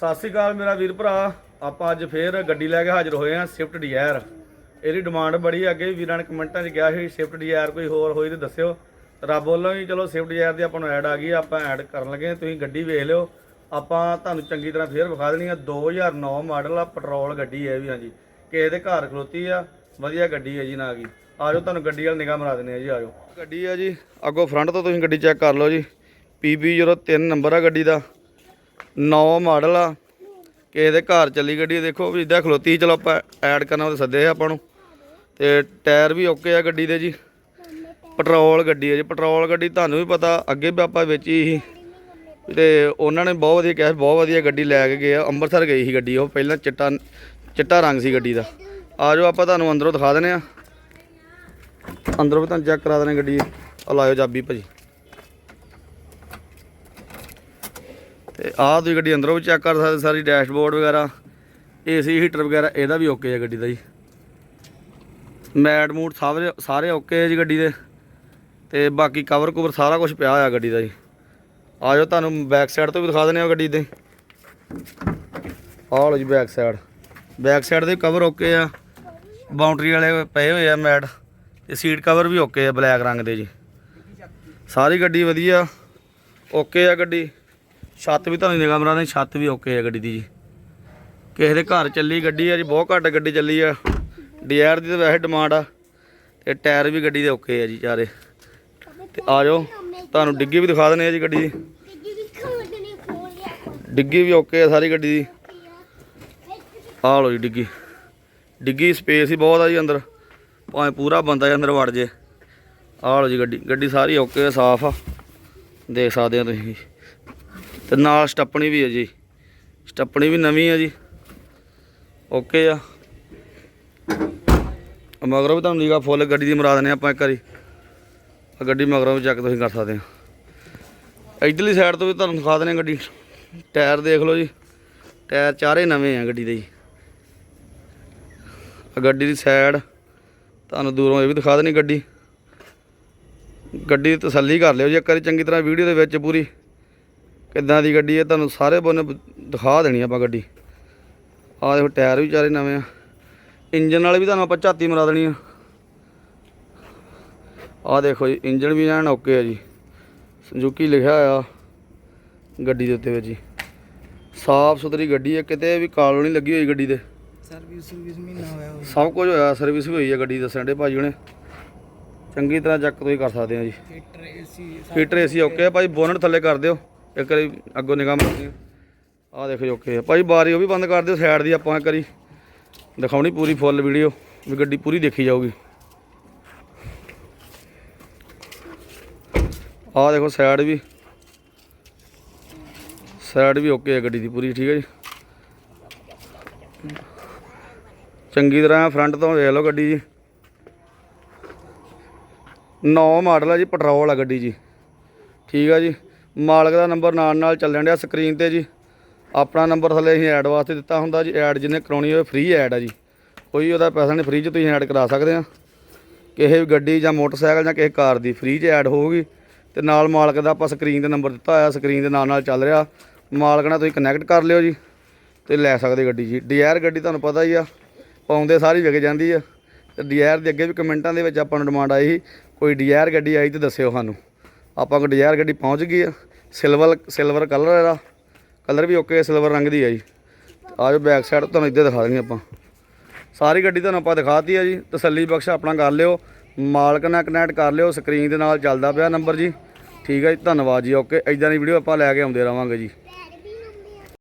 ਸਤਿ ਸ਼੍ਰੀ ਅਕਾਲ ਮੇਰਾ ਵੀਰ ਭਰਾ। ਆਪਾਂ ਅੱਜ ਫੇਰ ਗੱਡੀ ਲੈ ਕੇ ਹਾਜ਼ਰ ਹੋਏ ਆ ਸਵਿਫਟ ਡਿਜ਼ਾਇਰ ਇਹਦੀ ਡਿਮਾਂਡ ਬੜੀ ਅੱਗੇ ਵੀਰਾਂ ਨੇ ਕਮੈਂਟਾਂ 'ਚ ਕਿਹਾ ਸੀ ਸਵਿਫਟ ਡਿਜ਼ਾਇਰ ਕੋਈ ਹੋਰ ਹੋਈ ਤੇ ਦੱਸਿਓ। ਰੱਬ ਵੱਲੋਂ ਹੀ ਚਲੋ ਸਵਿਫਟ ਡਿਜ਼ਾਇਰ ਦੀ ਆਪਾਂ ਨੂੰ ਐਡ ਆ ਗਈ, ਆਪਾਂ ਐਡ ਕਰਨ ਲੱਗੇ ਤੁਸੀਂ ਗੱਡੀ ਵੇਖ ਲਿਓ। ਆਪਾਂ ਤੁਹਾਨੂੰ ਚੰਗੀ ਤਰ੍ਹਾਂ ਫੇਰ ਵਿਖਾ ਦੇਣੀ ਆ। 2009 ਮਾਡਲ ਆ, ਪੈਟਰੋਲ ਗੱਡੀ ਹੈ ਵੀ, ਹਾਂਜੀ। ਕਿਸੇ ਦੇ ਘਰ ਖਲੋਤੀ ਆ, ਵਧੀਆ ਗੱਡੀ ਹੈ ਜੀ ਨਾ ਕੀ ਆਜੋ, ਤੁਹਾਨੂੰ ਗੱਡੀ ਵਾਲ ਨਿਗਾਹ ਮਰਾ ਦਿੰਦੇ ਆ ਜੀ, ਆਜੋ। ਗੱਡੀ ਆ ਜੀ, ਅੱਗੋਂ ਫਰੰਟ ਤੋਂ ਤੁਸੀਂ ਗੱਡੀ ਚੈੱਕ ਕਰ ਲਓ ਜੀ। PB03 ਨੰਬਰ ਆ ਗੱਡੀ ਦਾ। ਨੌ ਮਾਡਲ ਆ। ਕਿਸੇ ਦੇ ਘਰ ਚੱਲੀ ਗੱਡੀ ਦੇਖੋ ਵੀ ਇਦਾਂ ਖਲੋਤੀ ਸੀ, ਚਲੋ ਆਪਾਂ ਐਡ ਕਰਨਾ ਉਹ ਸੱਦੇ ਆ ਆਪਾਂ ਨੂੰ। ਤੇ ਟਾਇਰ ਵੀ ਓਕੇ ਆ ਗੱਡੀ ਦੇ ਜੀ। ਪੈਟਰੋਲ ਗੱਡੀ ਹੈ ਜੀ। ਪੈਟਰੋਲ ਗੱਡੀ ਤੁਹਾਨੂੰ ਵੀ ਪਤਾ ਅੱਗੇ ਵੀ ਆਪਾਂ ਵੇਚੀ ਸੀ। ਤੇ ਉਹਨਾਂ ਨੇ ਬਹੁਤ ਵਧੀਆ ਕਿਹਾ ਬਹੁਤ ਵਧੀਆ ਗੱਡੀ ਲੈ ਕੇ ਗਏ ਆ। ਅੰਮ੍ਰਿਤਸਰ ਗਈ ਸੀ ਗੱਡੀ ਉਹ ਪਹਿਲਾਂ ਚਿੱਟਾ ਚਿੱਟਾ ਰੰਗ ਸੀ ਗੱਡੀ ਦਾ। ਆ ਜਾਓ ਆਪਾਂ ਤੁਹਾਨੂੰ ਅੰਦਰੋਂ ਦਿਖਾ ਦਿੰਦੇ ਆ। ਅੰਦਰੋਂ ਵੀ ਤੁਹਾਨੂੰ ਚੈੱਕ ਕਰਾ ਦਿੰਦੇ ਗੱਡੀ। ਆ ਲਾਇਓ ਚਾਬੀ ਭਾਜੀ। ਤੇ ਆਹ ਤੁਸੀਂ ਗੱਡੀ ਅੰਦਰੋਂ ਵੀ ਚੈੱਕ ਕਰ ਸਕਦੇ ਸਾਰੀ ਡੈਸ਼ਬੋਰਡ ਵਗੈਰਾ। ਏਸੀ ਹੀਟਰ ਵਗੈਰਾ, ਇਹਦਾ ਵੀ ਓਕੇ ਹੈ ਗੱਡੀ ਦਾ ਜੀ। ਮੈਟ ਮੂਟ ਸਾਰੇ ਸਾਰੇ ਓਕੇ ਹੈ ਜੀ ਗੱਡੀ ਦੇ। ਤੇ ਬਾਕੀ ਕਵਰ ਕੁਵਰ ਸਾਰਾ ਕੁਝ ਪਿਆ ਹੋਇਆ ਗੱਡੀ ਦਾ ਜੀ। ਆ ਜਾਓ ਤੁਹਾਨੂੰ ਬੈਕ ਸਾਈਡ ਤੋਂ ਵੀ ਦਿਖਾ ਦਿੰਦੇ ਆ ਗੱਡੀ ਦੇ। ਆਹ ਲਓ ਜੀ ਬੈਕ ਸਾਈਡ ਬੈਕ ਸਾਈਡ ਦੇ ਕਵਰ ਓਕੇ ਆ। ਬਾਉਂਡਰੀ ਵਾਲੇ ਪਏ ਹੋਏ ਆ ਮੈਟ ਤੇ ਸੀਟ ਕਵਰ ਵੀ ਓਕੇ ਆ ਬਲੈਕ ਰੰਗ ਦੇ ਜੀ। ਸਾਰੀ ਗੱਡੀ ਵਧੀਆ। ਓਕੇ ਆ ਗੱਡੀ। ਛੱਤ ਵੀ ਤੁਹਾਨੂੰ ਨਿਗਾਹ ਮਰਾਉਂਦੇ ਛੱਤ ਵੀ ਓਕੇ ਆ ਗੱਡੀ ਦੀ ਜੀ। ਕਿਸੇ ਦੇ ਘਰ ਚੱਲੀ ਗੱਡੀ ਆ ਜੀ ਬਹੁਤ ਘੱਟ ਗੱਡੀ ਚੱਲੀ ਆ। ਡੀਆਰ ਦੀ ਤਾਂ ਵੈਸੇ ਡਿਮਾਂਡ ਆ ਤੇ ਟਾਇਰ ਵੀ ਗੱਡੀ ਦੇ ਓਕੇ ਆ ਜੀ ਚਾਰੇ। ਤੇ ਆ ਜਾਓ ਤੁਹਾਨੂੰ ਡਿੱਗੀ ਵੀ ਦਿਖਾ ਦਿੰਦੇ ਆ ਜੀ ਗੱਡੀ ਦੀ। ਡਿੱਗੀ ਵੀ ਓਕੇ ਆ ਸਾਰੀ ਗੱਡੀ ਦੀ। ਆਹ ਲਓ ਜੀ ਡਿੱਗੀ। ਡਿੱਗੀ ਸਪੇਸ ਹੀ ਬਹੁਤ ਆ ਜੀ ਅੰਦਰ। ਭਾਵੇਂ ਪੂਰਾ ਬੰਦਾ ਜੀ ਅੰਦਰ ਵੜ ਜੇ। ਆਹ ਲਓ ਜੀ ਗੱਡੀ ਗੱਡੀ ਸਾਰੀ ਓਕੇ ਆ ਸਾਫ਼ ਆ। ਦੇਖ ਸਕਦੇ ਹੋ ਤੁਸੀਂ ਤੇ ਨਾਲ ਸਟੱਪਣੀ ਵੀ ਹੈ ਜੀ। ਸਟੱਪਣੀ ਵੀ ਨਵੀਂ ਹੈ ਜੀ। ਓਕੇ ਆ। ਮਗਰੋਂ ਵੀ ਤੁਹਾਨੂੰ ਲੀਗਾ ਫੁੱਲ, ਗੱਡੀ ਦੀ ਮਰਾ ਦਿੰਦੇ ਆਪਾਂ ਇੱਕ ਵਾਰੀ। ਆ ਗੱਡੀ ਮਗਰੋਂ ਵੀ ਚੈੱਕ ਤੁਸੀਂ ਕਰ ਸਕਦੇ ਆ ਇਧਰਲੀ ਸਾਈਡ ਤੋਂ ਵੀ ਤੁਹਾਨੂੰ ਦਿਖਾ ਦਿੰਦੇ ਆ ਗੱਡੀ। ਟਾਇਰ ਦੇਖ ਲਓ ਜੀ। ਟਾਇਰ ਚਾਰੇ ਨਵੇਂ ਆ ਗੱਡੀ ਦੇ ਜੀ। ਆ ਗੱਡੀ ਦੀ ਸਾਈਡ ਤੁਹਾਨੂੰ ਦੂਰੋਂ ਇਹ ਵੀ ਦਿਖਾ ਦੇਣੀ ਗੱਡੀ। ਗੱਡੀ ਦੀ ਤਸੱਲੀ ਕਰ ਲਿਓ ਜੀ, ਇੱਕ ਵਾਰੀ ਚੰਗੀ ਤਰ੍ਹਾਂ ਵੀਡੀਓ ਦੇ ਵਿੱਚ ਪੂਰੀ। ਕਿੱਦਾਂ ਦੀ ਗੱਡੀ ਹੈ ਤੁਹਾਨੂੰ ਸਾਰੇ ਬੰਨੇ ਦਿਖਾ ਦੇਣੀ ਆਪਾਂ ਗੱਡੀ। ਆਹ ਦੇਖੋ ਟਾਇਰ ਵੀ ਚਾਰੇ ਨਵੇਂ ਆ। ਇੰਜਨ ਵਾਲੇ ਵੀ ਤੁਹਾਨੂੰ ਆਪਾਂ ਝਾਤੀ ਮਰਾ ਦੇਣੀ ਆ। ਆਹ ਦੇਖੋ ਜੀ ਇੰਜਨ ਵੀ ਐਨ ਓਕੇ ਆ ਜੀ। ਸੁਜ਼ੂਕੀ ਲਿਖਿਆ ਆ ਗੱਡੀ ਦੇ ਉੱਤੇ ਵਿੱਚ ਜੀ। ਸਾਫ਼ ਸੁਥਰੀ ਗੱਡੀ ਹੈ ਕਿਤੇ ਵੀ ਕਾਲੋ ਨਹੀਂ ਲੱਗੀ ਹੋਈ ਗੱਡੀ ਦੇ ਸਰਵਿਸ ਸਰਵਿਸ ਮਹੀਨਾ ਹੋਇਆ ਹੋਇਆ ਸਭ ਕੁਝ ਹੋਇਆ ਸਰਵਿਸ ਵੀ ਹੋਈ ਹੈ ਗੱਡੀ ਦੱਸਣ ਦੇ ਭਾਜੀ ਹੁਣੇ। ਚੰਗੀ ਤਰ੍ਹਾਂ ਚੈੱਕ ਤੁਸੀਂ ਕਰ ਸਕਦੇ ਆ ਜੀ। Fitter AC heater AC okay ਆ ਭਾਈ ਬੋਨਟ ਥੱਲੇ ਕਰ ਦਿਓ। ਇੱਕ ਵਾਰੀ ਅੱਗੋਂ ਨਿਗਾਹ ਮਾਰਦੇ ਆ। ਆਹ ਦੇਖੋ ਜੀ, ਓਕੇ ਆ। ਭਾਈ, ਬਾਰੀ ਉਹ ਵੀ ਬੰਦ ਕਰ ਦਿਓ, ਸਾਈਡ ਦੀ ਆਪਾਂ ਇੱਕ ਵਾਰੀ ਦਿਖਾਉਣੀ ਪੂਰੀ ਫੁੱਲ ਵੀਡੀਓ, ਵੀ ਗੱਡੀ ਪੂਰੀ ਦੇਖੀ ਜਾਊਗੀ। ਆਹ ਦੇਖੋ, ਸਾਈਡ ਵੀ। ਸਾਈਡ ਵੀ ਓਕੇ ਹੈ ਗੱਡੀ ਦੀ ਪੂਰੀ, ਠੀਕ ਹੈ ਜੀ। ਚੰਗੀ ਤਰ੍ਹਾਂ ਫਰੰਟ ਤੋਂ ਦੇਖ ਲਓ ਗੱਡੀ ਜੀ। ਨੌ ਮਾਡਲ ਆ ਜੀ, ਪੈਟਰੋਲ ਆ ਗੱਡੀ ਜੀ। ਠੀਕ ਆ ਜੀ। ਮਾਲਕ ਦਾ ਨੰਬਰ ਨਾਲ ਨਾਲ ਚੱਲਣ ਡਿਆ ਸਕਰੀਨ ਤੇ ਜੀ। ਆਪਣਾ ਨੰਬਰ ਥੱਲੇ ਅਸੀਂ ਐਡ ਵਾਸਤੇ ਦਿੱਤਾ ਹੁੰਦਾ ਜੀ। ਐਡ ਜਿਹਨੇ ਕਰਾਉਣੀ ਹੋਵੇ ਫ੍ਰੀ ਐਡ ਆ ਜੀ। ਕੋਈ ਉਹਦਾ ਪੈਸਾ ਨਹੀਂ, ਫ੍ਰੀ 'ਚ ਤੁਸੀਂ ਐਡ ਕਰਾ ਸਕਦੇ ਆ। ਕਿਸੇ ਵੀ ਗੱਡੀ ਜਾਂ ਮੋਟਰਸਾਈਕਲ ਜਾਂ ਕਿਸੇ ਕਾਰ ਦੀ ਫ੍ਰੀ 'ਚ ਐਡ ਹੋਊਗੀ। ਤੇ ਨਾਲ ਮਾਲਕ ਦਾ ਆਪਾਂ ਸਕਰੀਨ ਤੇ ਨੰਬਰ ਦਿੱਤਾ ਹੋਇਆ, ਸਕਰੀਨ ਦੇ ਨਾਲ ਨਾਲ ਚੱਲ ਰਿਹਾ। ਮਾਲਕ ਨਾਲ ਤੁਸੀਂ ਕਨੈਕਟ ਕਰ ਲਿਓ ਜੀ ਤੇ ਲੈ ਸਕਦੇ ਗੱਡੀ ਜੀ। ਡਿਜ਼ਾਇਰ ਗੱਡੀ ਤੁਹਾਨੂੰ ਪਤਾ ਹੀ ਆ, ਪਾਉਂਦੇ ਸਾਰੀ ਵਿਕ ਜਾਂਦੀ ਆ। ਤੇ ਡਿਜ਼ਾਇਰ ਦੇ ਅੱਗੇ ਵੀ ਕਮੈਂਟਾਂ ਦੇ ਵਿੱਚ ਆਪਾਂ ਨੂੰ ਡਿਮਾਂਡ ਆਈ ਸੀ, ਕੋਈ ਡਿਜ਼ਾਇਰ ਗੱਡੀ ਆਈ ਤੇ ਦੱਸਿਓ ਸਾਨੂੰ। ਆਪਾਂ ਕੋਲ ਡਿਜ਼ਾਇਰ ਗੱਡੀ ਪਹੁੰਚ ਗਈ ਆ। ਸਿਲਵਰ ਸਿਲਵਰ ਕਲਰ ਇਹਦਾ। ਕਲਰ ਵੀ ਓਕੇ ਸਿਲਵਰ ਰੰਗ ਦੀ ਆ ਜੀ। ਆਜੋ ਬੈਕ ਸਾਈਡ ਤੁਹਾਨੂੰ ਇੱਧਰ ਦਿਖਾ ਦਿੰਦੇ ਆਪਾਂ। ਸਾਰੀ ਗੱਡੀ ਤੁਹਾਨੂੰ ਆਪਾਂ ਦਿਖਾਤੀ ਆ ਜੀ। ਤਸੱਲੀ ਬਖਸ਼ ਆਪਣਾ ਕਰ ਲਿਓ। ਮਾਲਕ ਨਾਲ ਕਨੈਕਟ ਕਰ ਲਿਓ। ਸਕਰੀਨ ਦੇ ਨਾਲ ਚੱਲਦਾ ਪਿਆ ਨੰਬਰ ਜੀ। ਠੀਕ ਹੈ ਜੀ, ਧੰਨਵਾਦ ਜੀ ਓਕੇ ਇਦਾਂ ਦੀ ਵੀਡੀਓ ਆਪਾਂ ਲੈ ਕੇ ਆਉਂਦੇ ਰਵਾਂਗੇ ਜੀ।